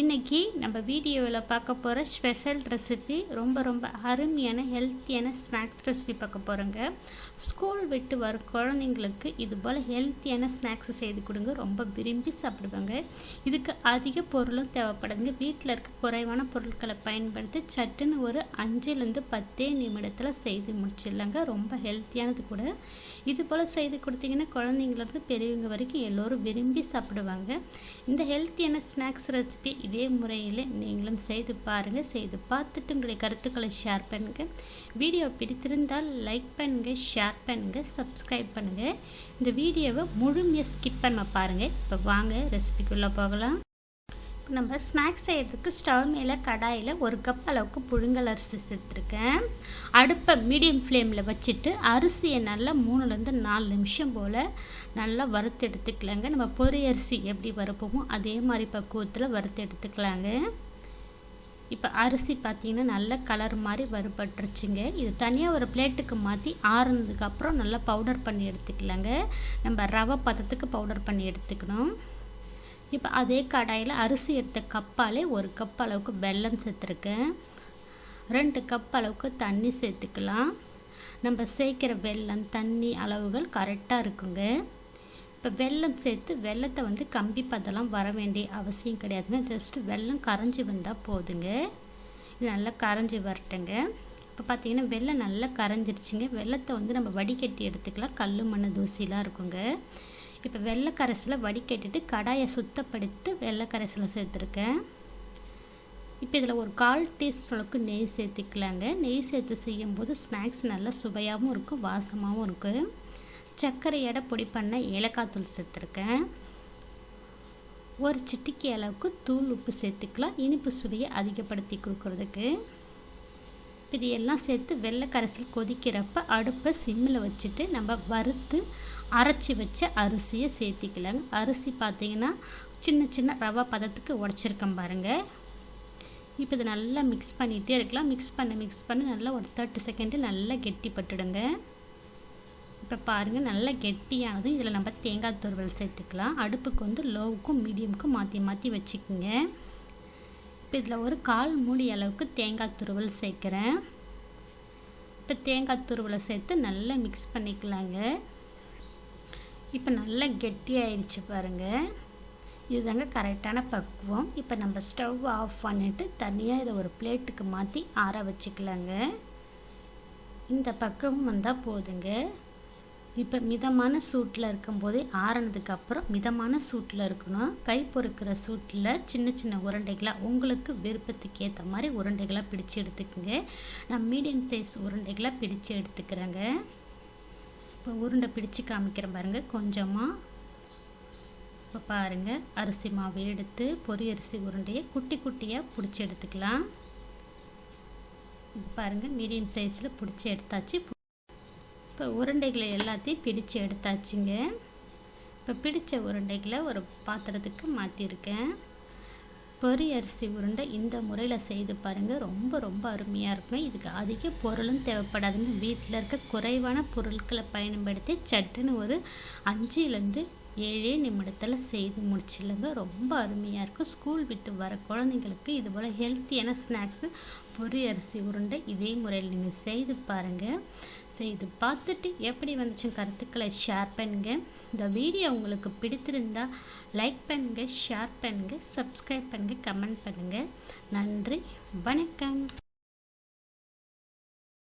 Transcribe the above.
இன்றைக்கி நம்ம வீடியோவில் பார்க்க போகிற ஸ்பெஷல் ரெசிபி ரொம்ப ரொம்ப அருமையான ஹெல்த்தியான ஸ்நாக்ஸ் ரெசிபி பார்க்க போகிறோங்க ஸ்கூல் விட்டு வர குழந்தைங்களுக்கு இது போல் ஹெல்த்தியான ஸ்நாக்ஸ் செய்து கொடுங்க. ரொம்ப விரும்பி சாப்பிடுவாங்க. இதுக்கு அதிக பொருளும் தேவைப்படுதுங்க. வீட்டில் இருக்க குறைவான பொருட்களை பயன்படுத்தி சட்டுன்னு ஒரு அஞ்சுலேருந்து பத்தே நிமிடத்தில் செய்து முடிச்சிடலாங்க. ரொம்ப ஹெல்த்தியானது கூட. இது போல் செய்து கொடுத்தீங்கன்னா குழந்தைங்கலேருந்து பெரியவங்க வரைக்கும் எல்லோரும் விரும்பி சாப்பிடுவாங்க. இந்த ஹெல்த்தியான ஸ்நாக்ஸ் ரெசிபி இதே முறையில் நீங்களும் செய்து பாருங்கள் செய்து பார்த்துட்டு உங்களுடைய கருத்துக்களை ஷேர் பண்ணுங்கள் வீடியோ பிடித்திருந்தால் லைக் பண்ணுங்கள் ஷேர் பண்ணுங்கள் சப்ஸ்கிரைப் பண்ணுங்கள் இந்த வீடியோவை முழுமையாக ஸ்கிப் பண்ண பாருங்கள் இப்போ வாங்க ரெசிபிக்குள்ளே போகலாம். நம்ம ஸ்நாக்ஸ் செய்கிறதுக்கு ஸ்டவ் மேலே கடாயில் ஒரு கப் அளவுக்கு புழுங்கல் அரிசி சேர்த்துருக்கேன். அடுப்பை மீடியம் ஃப்ளேமில் வச்சுட்டு அரிசியை நல்லா மூணுலேருந்து நாலு நிமிஷம் போல் நல்லா வறுத்து எடுத்துக்கலாங்க. நம்ம பொறி அரிசி எப்படி வறுப்போமோ அதே மாதிரி பக்குவத்தில் வறுத்து எடுத்துக்கலாங்க. இப்போ அரிசி பார்த்திங்கன்னா நல்ல கலர் மாதிரி வறுபட்டுருச்சுங்க. இது தனியாக ஒரு பிளேட்டுக்கு மாற்றி ஆறுனதுக்கப்புறம் நல்லா பவுடர் பண்ணி எடுத்துக்கலாங்க. நம்ம ரவை பதத்துக்கு பவுடர் பண்ணி எடுத்துக்கணும். இப்போ அதே கடாயில் அரிசி எடுத்த கப்பாலே ஒரு கப் அளவுக்கு வெல்லம் சேர்த்துருக்கேன். ரெண்டு கப் அளவுக்கு தண்ணி சேர்த்துக்கலாம். நம்ம சேர்க்குற வெல்லம் தண்ணி அளவுகள் கரெக்டாக இருக்குங்க. இப்போ வெல்லம் சேர்த்து வெள்ளத்தை வந்து கம்பி பதெல்லாம் வர வேண்டிய அவசியம் கிடையாதுங்க. ஜஸ்ட்டு வெல்லம் கரைஞ்சி வந்தால் போதுங்க. இது நல்லா கரைஞ்சி வரட்டுங்க. இப்போ பார்த்தீங்கன்னா வெள்ளம் நல்லா கரைஞ்சிருச்சுங்க. வெள்ளத்தை வந்து நம்ம வடிகட்டி எடுத்துக்கலாம். கல் மண் தூசிலாம் இருக்குங்க. இப்போ வெள்ளைக்கரசில் வடிகட்டிட்டு கடாயை சுத்தப்படுத்தி வெள்ளைக்கரசில் சேர்த்துருக்கேன். இப்போ இதில் ஒரு கால் டீஸ்பூனுக்கு நெய் சேர்த்துக்கலாங்க. நெய் சேர்த்து செய்யும்போது ஸ்நாக்ஸ் நல்லா சுவையாகவும் இருக்கும் வாசமாகவும் இருக்கும் சர்க்கரை எடை பொடி பண்ண ஏலக்காய் தூள் சேர்த்துருக்கேன். ஒரு சிட்டிக்கி அளவுக்கு தூள் உப்பு சேர்த்துக்கலாம். இனிப்பு சுவையை அதிகப்படுத்தி கொடுக்குறதுக்கு. இது எல்லாம் சேர்த்து வெள்ளை கரைசல் கொதிக்கிறப்ப அடுப்பை சிம்மில் வச்சுட்டு நம்ம வறுத்து அரைச்சி வச்ச அரிசியை சேர்த்திக்கலாங்க. அரிசி பார்த்திங்கன்னா சின்ன சின்ன ரவா பதத்துக்கு உடச்சிருக்கேன் பாருங்கள் இப்போ இதை நல்லா மிக்ஸ் பண்ணிகிட்டே இருக்கலாம். மிக்ஸ் பண்ண மிக்ஸ் பண்ண. நல்லா ஒரு தேர்ட்டி செகண்டு நல்லா கெட்டி பட்டுடுங்க. இப்போ பாருங்கள் நல்லா கெட்டியானதும் இதில் நம்ம தேங்காய் துருவல் சேர்த்துக்கலாம். அடுப்புக்கு வந்து லோவுக்கும் மீடியமுக்கும் மாற்றி மாற்றி வச்சுக்கோங்க. இப்போ இதில் ஒரு கால் மூடி அளவுக்கு தேங்காய் துருவல் சேர்க்குறேன். இப்போ தேங்காய் துருவலை சேர்த்து நல்லா மிக்ஸ் பண்ணிக்கலாங்க. இப்போ நல்லா கெட்டியாயிடுச்சு பாருங்கள் இதுதாங்க கரெக்டான பக்குவம். இப்போ நம்ம ஸ்டவ் ஆஃப் பண்ணிவிட்டு தனியாக இதை ஒரு பிளேட்டுக்கு மாற்றி ஆற வச்சுக்கலாங்க. இந்த பக்குவம் வந்தால் போதுங்க. இப்போ மிதமான சூட்டில் இருக்கும்போதே ஆறினதுக்கப்புறம் மிதமான சூட்டில் இருக்கணும். கை பொறுக்கிற சூட்டில் சின்ன சின்ன உருண்டைகளாக உங்களுக்கு விருப்பத்துக்கு ஏற்ற மாதிரி உருண்டைகளாக பிடிச்சி எடுத்துக்கோங்க. நான் மீடியம் சைஸ் உருண்டைகளாக பிடிச்சி எடுத்துக்கிறேங்க. இப்போ உருண்டை பிடிச்சி காமிக்கிறேன் பாருங்கள் கொஞ்சமாக இப்போ பாருங்கள் அரிசி மாவு எடுத்து பொரி அரிசி உருண்டையை குட்டி குட்டியாக பிடிச்சி எடுத்துக்கலாம். பாருங்கள் மீடியம் சைஸில் பிடிச்சி எடுத்தாச்சு. இப்போ உருண்டைகளை எல்லாத்தையும் பிடிச்சு எடுத்தாச்சுங்க. இப்போ பிடித்த உருண்டைகளை ஒரு பாத்திரத்துக்கு மாற்றிருக்கேன் பொரி அரிசி உருண்டை இந்த முறையில் செய்து பாருங்கள் ரொம்ப ரொம்ப அருமையாக இருக்கும் இதுக்கு அதிக பொருளும் தேவைப்படாதுங்க. வீட்டில் இருக்க குறைவான பொருட்களை பயன்படுத்தி சட்டுன்னு ஒரு அஞ்சுலேருந்து ஏழே நிமிடத்தில் செய்து முடிச்சிடலங்க ரொம்ப அருமையாக இருக்கும். ஸ்கூல் விட்டு வர குழந்தைங்களுக்கு இது போல் ஹெல்த்தியான ஸ்நாக்ஸு பொரி அரிசி உருண்டை இதே முறையில் நீங்கள் செய்து பாருங்கள் செய்து பார்த்துட்டு எப்படி வந்துச்சு கருத்துக்களை ஷேர் பண்ணுங்கள் இந்த வீடியோ உங்களுக்கு பிடித்திருந்தால் லைக் பண்ணுங்கள் ஷேர் பண்ணுங்கள் சப்ஸ்கிரைப் பண்ணுங்கள் கமெண்ட் பண்ணுங்கள் நன்றி வணக்கம்.